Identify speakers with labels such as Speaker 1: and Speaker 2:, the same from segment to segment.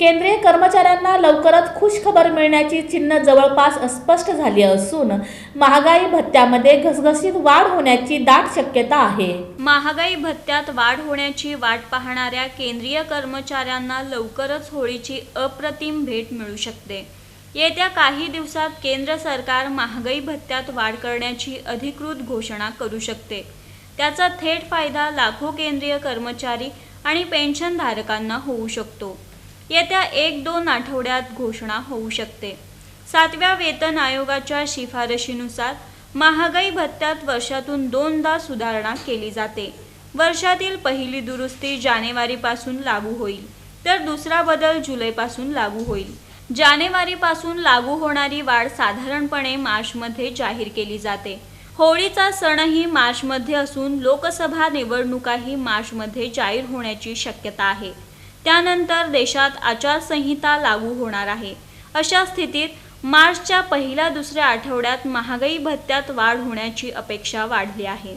Speaker 1: केंद्रीय कर्मचाऱ्यांना लवकरच खुशखबर मिळण्याची चिन्ह जवळपास अस्पष्ट झाली असून महागाई भत्त्यामध्ये घसघशीत वाढ होण्याची दाट शक्यता आहे.
Speaker 2: महागाई भत्त्यात वाढ होण्याची वाट पाहणाऱ्या केंद्रीय कर्मचाऱ्यांना लवकरच होळीची अप्रतिम भेट मिळू शकते. येत्या काही दिवसात केंद्र सरकार महागाई भत्त्यात वाढ करण्याची अधिकृत घोषणा करू शकते. त्याचा थेट फायदा लाखो केंद्रीय कर्मचारी आणि पेन्शनधारकांना होऊ शकतो. येत्या एक दोन आठवड्यात घोषणा होऊ शकते. सातव्या वेतन आयोगाच्या शिफारशीनुसार महागाई भत्त्यात वर्षातून दोनदा सुधारणा केली जाते. वर्षातील पहिली दुरुस्ती जानेवारीपासून लागू होईल तर दुसरा बदल जुलैपासून लागू होईल. जानेवारीपासून लागू होणारी वाढ साधारणपणे मार्चमध्ये जाहीर केली जाते. होळीचा सणही मार्चमध्ये असून लोकसभा निवडणुकाही मार्चमध्ये जाहीर होण्याची शक्यता आहे. त्यानंतर देशात आचारसंहिता लागू होणार आहे. अशा स्थितीत मार्चच्या पहिल्या दुसऱ्या आठवड्यात महागाई भत्त्यात वाढ होण्याची अपेक्षा वाढली आहे.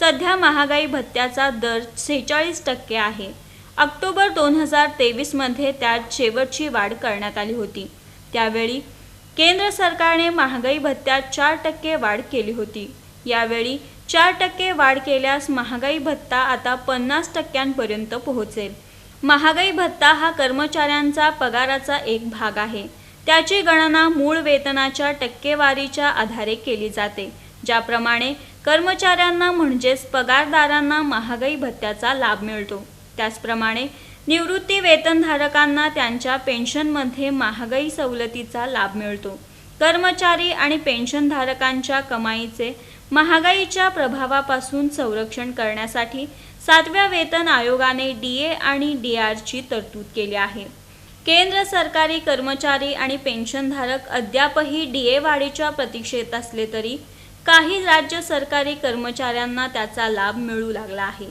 Speaker 2: सध्या महागाई भत्त्याचा दर सेहेचाळीस टक्के आहे. ऑक्टोबर दोन हजार तेवीसमध्ये त्यात शेवटची वाढ करण्यात आली होती. त्यावेळी केंद्र सरकारने महागाई भत्त्यात चार टक्के वाढ केली होती. यावेळी चार टक्के वाढ केल्यास महागाई भत्ता आता पन्नास टक्क्यांपर्यंत पोहोचेल. महागाई भत्ता हा कर्मचाऱ्यांचा पगाराचा एक भाग आहे. त्याची गणना मूळ वेतनाच्या टक्केवारीच्या आधारे केली जाते ज्याप्रमाणे कर्मचाऱ्यांना म्हणजेच पगारदारांना महागाई भत्त्याचा लाभ मिळतो. त्याचप्रमाणे निवृत्ती वेतनधारकांना त्यांच्या पेन्शनमध्ये महागाई सवलतीचा लाभ मिळतो. कर्मचारी आणि पेन्शनधारकांच्या कमाईचे महागाईच्या प्रभावापासून संरक्षण करण्यासाठी सातव्या वेतन आयोगाने डी ए आणि डी आरची तरतूद केली आहे. केंद्र सरकारी कर्मचारी आणि पेन्शनधारक अद्यापही डी ए वाढीच्या प्रतीक्षेत असले तरी काही राज्य सरकारी कर्मचाऱ्यांना त्याचा लाभ मिळू लागला आहे.